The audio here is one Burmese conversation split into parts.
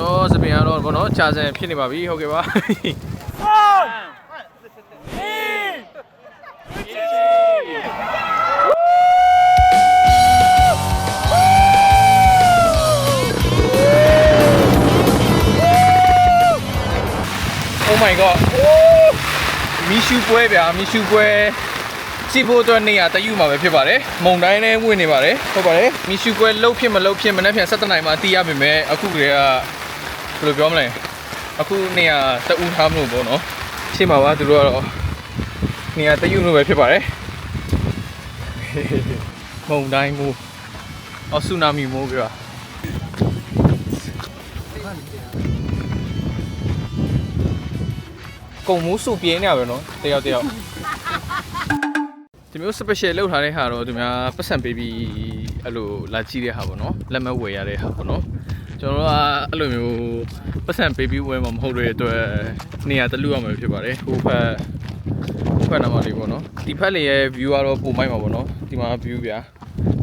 တော်စပင်ကတော့ဘောနော်ခြာဆန်ဖြစ်နေပါပြီဟုတ်ကဲ့ပါ Oh my god မီရှူပွဲဗျာမီရှူပွဲစီဖို့အတွက်နေရတယူမှာပဲဖြစ်ပါတယ်မုံတိုင်းနဲ့ဝင်နေပါတယ်ဟုတ်ပါတယ်မီရှူပွဲလှုပ်ဖြစ်မလှုပ်ဖြစ်မနေ့ပြန်7နိုင်မှာတီးရပါမယ်အခုကလေးက ဘယ်လိုပြောမလဲအခုနေရတအူထားမလို့ပေါ့နော်ရှေ့မှာပါသူတို့ကတော့နေရတယူလို့ပဲဖြစ်ပါတယ်မုံတိုင်းမိုးအော်ဆူနာမီမိုးပြပါကုံမိုးစုပြင်းနေရပဲနော်တယောက်တယောက်ဒီမျိုး special လောက်ထားတဲ့ဟာတော့ဒီများပတ်စံပေးပြီးအဲ့လိုလာကြည့်တဲ့ဟာပေါ့နော်လက်မဲ့ဝယ်ရတဲ့ဟာပေါ့နော် ကျွန်တော်တို့ကအဲ့လိုမျိုးပတ်စံပေးပြီးဝယ်မှာမဟုတ်တဲ့အတွက်နေရာတလူရမှာဖြစ်ပါတယ်ဟိုဘက်ဟိုဘက်နားမှာလေးပေါ့နော်ဒီဖက်လေးရဲ့ view ကတော့ပုံမိုက်မှာပေါ့နော်ဒီမှာ view ဗျာ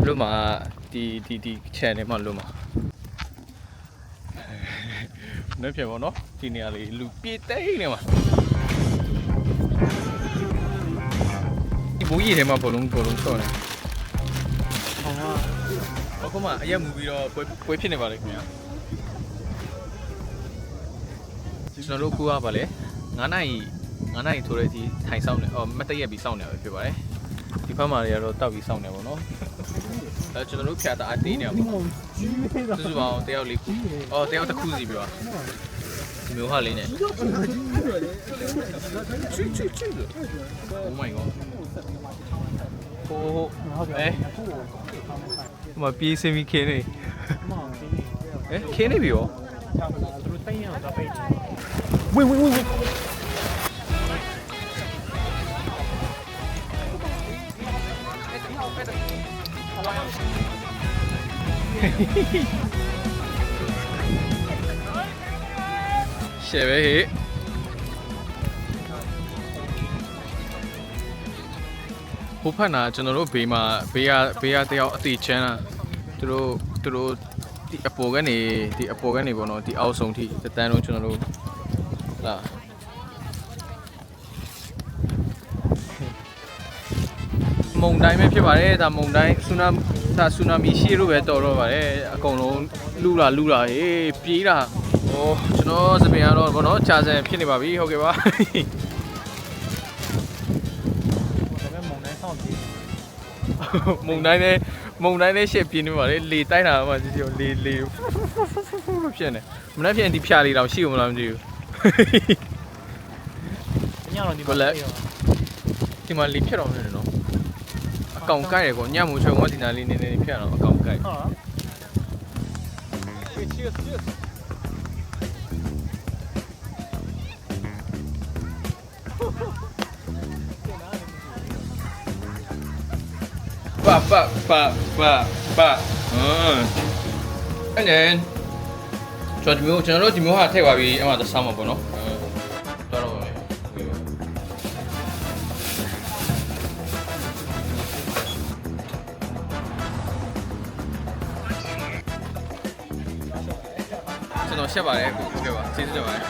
လို့မှာဒီဒီဒီ channel မှာလို့မှာနေဖြစ်ပေါ့နော်ဒီနေရာလေးလူပြေးသိနေမှာဒီဘူးကြီးထဲမှာဘလုံးဘလုံးဆော့နေဟောအခုမှအရက်မူပြီးတော့ပွဲပွဲဖြစ်နေပါလေခင်ဗျာ ကျွန်တော်တို့ကူကပါလေ9နိုင်9နိုင်ထိုးတဲ့အထိထိုင်ဆောင်နေအော်မတ်တရက်ပြီးစောင့်နေရပဲဖြစ်ပါတယ်ဒီဘက်မှာတွေကတော့တောက်ပြီးစောင့်နေပါတော့အဲကျွန်တော်တို့ဖြာတာအတေးနေအောင်စုစုပေါင်းတယောက်လေးခုအော်တယောက်တစ်ခုစီပြီးတော့ဒီမျိုးဟာလေးနဲ့ Oh my god ဟိုအဲမပြေးစမီခင်းနေအဲခင်းနေပြီရော ဝင်းဝင်းဝင်းဝင်းရှယ်ပဲဟေ့ဟိုဖက်နာကျွန်တော်တို့ဘေးမှာဘေးကဘေးကတယောက်အတီချမ်းတာသူတို့သူတို့ ဒီအပေါ်ကနေဒီအပေါ်ကနေပေါ့နော်ဒီအောက်ဆုံးထိတတန်းလုံးကျွန်တော်တို့လာမုန်တိုင်းပဲဖြစ်ပါတယ်ဒါမုန်တိုင်းဆူနာဒါဆူနာမီရှိလို့ပဲတော်တော့ပါတယ်အကုန်လုံးလူလာလူလာဟေးပြေးတာဟိုကျွန်တော်စပင်ကတော့ပေါ့နော်ခြာဆန်ဖြစ်နေပါပြီဟုတ်ကဲ့ပါမုံတိုင်းနဲ့ မုံတိုင်းနဲ့ရှက်ပြင်းနေပါလေလေတိုက်တာမှကြည့်ကြည့်လေလေဖြစ်နေမနေ့ပြန်ဒီဖြာလေးတော့ရှိဦးမလားမသိဘူးညတော့ဒီဘလက်ဒီမှာလေဖြတ်တော့နေတယ်နော်အကောင်ကိုက်ရကောညမုံချုံမဒီနာလေးနေနေဖြတ်တော့အကောင်ကိုက်ဟာပါပါပါ ပါပါဟမ်အဲ့နဲ့ကျွန်တော်ဒီမျိုးကျွန်တော်တို့ဒီမျိုးဟာထည့်ပါပြီအဲ့မှာသဆောင်းမှာပေါ့နော်တော်တော့ပါပဲကျွန်တော်ရှက်ပါတယ်ဟုတ်ကဲ့ပါကျေးဇူးတင်ပါတယ်